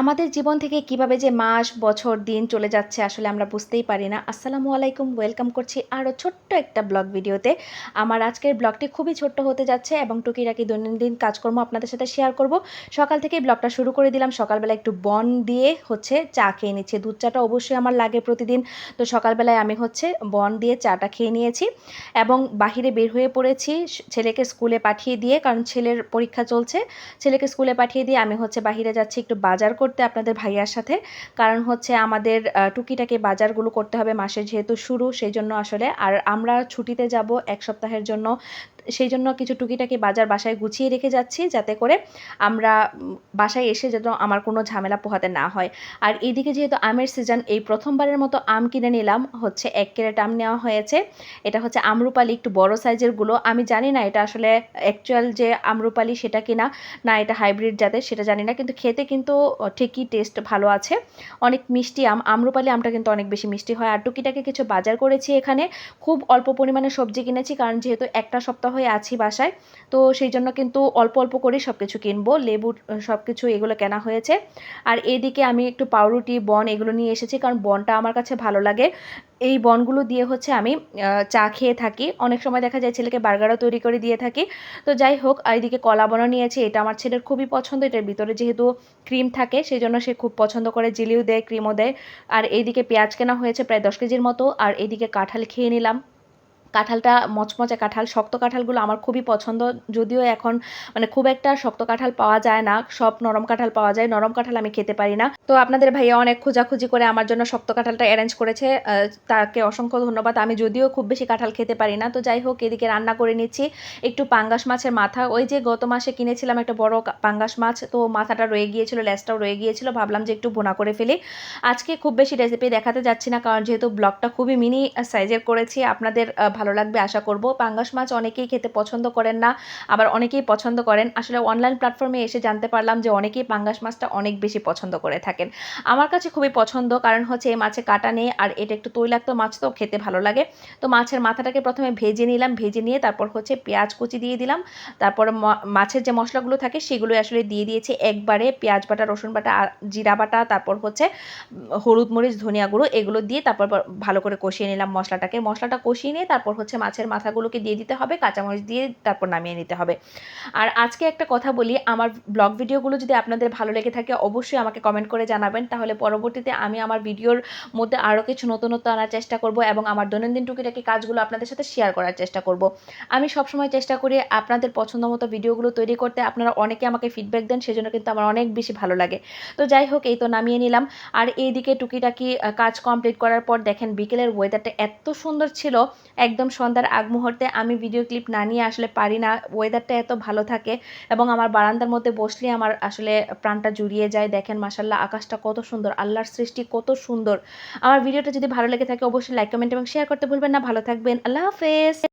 আমাদের জীবন থেকে কীভাবে যে মাস, বছর, দিন চলে যাচ্ছে আসলে আমরা বুঝতেই পারি না। আসসালামু আলাইকুম, ওয়েলকাম করছি আরও ছোট্ট একটা ব্লগ ভিডিওতে। আমার আজকের ব্লগটি খুবই ছোট্ট হতে যাচ্ছে এবং টুকিটাকি দৈনন্দিন কাজকর্ম আপনাদের সাথে শেয়ার করব। সকাল থেকেই ব্লগটা শুরু করে দিলাম। সকালবেলা একটু বন দিয়ে হচ্ছে চা খেয়ে নিচ্ছে। দুধ চাটা অবশ্যই আমার লাগে প্রতিদিন। তো সকালবেলায় আমি হচ্ছে বন দিয়ে চাটা খেয়ে নিয়েছি এবং বাহিরে বের হয়ে পড়েছি ছেলেকে স্কুলে পাঠিয়ে দিয়ে, কারণ ছেলের পরীক্ষা চলছে। ছেলেকে স্কুলে পাঠিয়ে দিয়ে আমি হচ্ছে বাহিরে যাচ্ছি একটু বাজার করতে আপনাদের ভাইয়ার সাথে। কারণ হচ্ছে আমাদের টুকিটাকে বাজারগুলো করতে হবে মাসের যেহেতু শুরু, সেই জন্য আসলে আর আমরা ছুটিতে যাব এক সপ্তাহের জন্য। সেই জন্য কিছু টুকিটাকি বাজার বাসায় গুছিয়ে রেখে যাচ্ছি যাতে করে আমরা বাসায় এসে যেন আমার কোনো ঝামেলা পোহাতে না হয়। আর এইদিকে যেহেতু আমের সিজন এই প্রথমবারের মতো আম কিনে নিলাম। হচ্ছে এক ক্যারেট আম নেওয়া হয়েছে। এটা হচ্ছে আমরুপালি একটু বড় সাইজেরগুলো আমি জানি না এটা আসলে অ্যাকচুয়াল যে আমরুপালি সেটা কিনা, না এটা হাইব্রিড জাতের সেটা জানি না। কিন্তু খেতে কিন্তু ঠিকই টেস্ট ভালো আছে। অনেক মিষ্টি আম। আমরুপালি আমটা কিন্তু অনেক বেশি মিষ্টি হয়। আর টুকিটাকে কিছু বাজার করেছি এখানে। খুব অল্প পরিমাণে সবজি কিনেছি। কারণ যেহেতু একটা সপ্তাহ হয়ে আছি বাসায়। তো সেই জন্য কিন্তু অল্প অল্প করেই সব কিছু কিনবো। লেবু সব কিছু এগুলো কেনা হয়েছে। আর এদিকে আমি একটু পাউরুটি, বন এগুলো নিয়ে এসেছি কারণ বনটা আমার কাছে ভালো লাগে। এই বনগুলো দিয়ে হচ্ছে আমি চা খেয়ে থাকি। অনেক সময় দেখা যায় ছেলেকে বার্গারও তৈরি করে দিয়ে থাকি। তো যাই হোক এইদিকে কলা বনও নিয়েছি। এটা আমার ছেলের খুবই পছন্দ। এটার ভিতরে যেহেতু ক্রিম থাকে, সেই জন্য সে খুব পছন্দ করে। জিলিও দেয়, ক্রিমও দেয়। আর এইদিকে পেঁয়াজ কেনা হয়েছে প্রায় দশ কেজির মতো। আর এইদিকে কাঁঠাল খেয়ে নিলাম। কাঁঠালটা, মচমচে কাঁঠাল, শক্ত কাঁঠালগুলো আমার খুবই পছন্দ। যদিও এখন মানে খুব একটা শক্ত কাঁঠাল পাওয়া যায় না, সব নরম কাঁঠাল পাওয়া যায়, নরম কাঁঠাল আমি খেতে পারি না। তো আপনাদের ভাইয়া অনেক খোঁজাখুঁজি করে আমার জন্য শক্ত কাঁঠালটা অ্যারেঞ্জ করেছে তাকে অসংখ্য ধন্যবাদ। আমি যদিও খুব বেশি কাঁঠাল খেতে পারি না, তো যাই হোক, এদিকে রান্না করে নিচ্ছি। একটু পাঙ্গাস মাছের মাথা, ওই যে গত মাসে কিনেছিলাম একটা বড় পাঙ্গাস মাছ, তো মাথাটা রয়ে গিয়েছিল ল্যাসটাও রয়ে গিয়েছিল, ভাবলাম যে একটু বোনা করে ফেলি। আজকে খুব বেশি রেসিপি দেখাতে যাচ্ছি না, কারণ যেহেতু ব্লগটা খুবই মিনি সাইজের করেছি, আপনাদের ভালো লাগবে, আশা করব। পাঙ্গাস মাছ অনেকেই খেতে পছন্দ করেন না, আবার অনেকেই পছন্দ করেন। আসলে অনলাইন প্ল্যাটফর্মে এসে জানতে পারলাম যে অনেকেই পাঙ্গাস মাছটা অনেক বেশি পছন্দ করে থাকেন। আমার কাছে খুবই পছন্দ, কারণ হচ্ছে এই মাছে কাটা নেই, আর এটা একটু তৈলাক্ত মাছ তো খেতে ভালো লাগে। তো মাছের মাথাটাকে প্রথমে ভেজে নিলাম, ভেজে নিয়ে তারপর হচ্ছে পেঁয়াজ কুচি দিয়ে দিলাম। তারপর মাছের যে মশলাগুলো থাকে সেগুলো আসলে দিয়ে দিয়েছি। একবারে পেঁয়াজ বাটা, রসুন বাটা জিরা বাটা, তারপর হচ্ছে হলুদ মরিচ, ধনিয়া গুঁড়ো, এগুলো দিয়ে তারপর ভালো করে কষিয়ে নিলাম মশলাটাকে। মশলাটা কষিয়ে নিয়ে তারপর হচ্ছে মাছের মাথাগুলোকে দিয়ে দিতে হবে, কাঁচামরিচ দিয়ে তারপর নামিয়ে নিতে হবে। আর আজকে একটা কথা বলি, আমার ব্লগ ভিডিওগুলো যদি আপনাদের ভালো লেগে থাকে, অবশ্যই আমাকে কমেন্ট করে জানাবেন। তাহলে পরবর্তীতে আমি আমার ভিডিওর মধ্যে আরও কিছু নতুনত্ব আনার চেষ্টা করব এবং আমার দৈনন্দিন টুকিটাকি কাজগুলো আপনাদের সাথে শেয়ার করার চেষ্টা করব। আমি সবসময় চেষ্টা করি আপনাদের পছন্দ মতো ভিডিওগুলো তৈরি করতে, আপনারা অনেকে আমাকে ফিডব্যাক দেন, সেজন্য কিন্তু আমার অনেক বেশি ভালো লাগে। তো যাই হোক, এই তো নামিয়ে নিলাম। আর এইদিকে টুকিটাকি কাজ কমপ্লিট করার পর দেখেন বিকেলের ওয়েদারটা এত সুন্দর ছিল একদম সন্ধ্যার আগ মুহূর্তে আমি ভিডিও ক্লিপ না নিয়ে আসলে পারি না। ওয়েদারটা এত ভালো থাকে এবং আমার বারান্দার মধ্যে বসলে আমার আসলে প্রাণটা জুড়িয়ে যায়। দেখেন মাসাল্লাহ আকাশটা কত সুন্দর, আল্লাহর সৃষ্টি কত সুন্দর। আমার ভিডিওটা যদি ভালো লেগে থাকে অবশ্যই লাইক কমেন্ট এবং শেয়ার করতে ভুলবেন না। ভালো থাকবেন, আল্লাহ হাফেজ।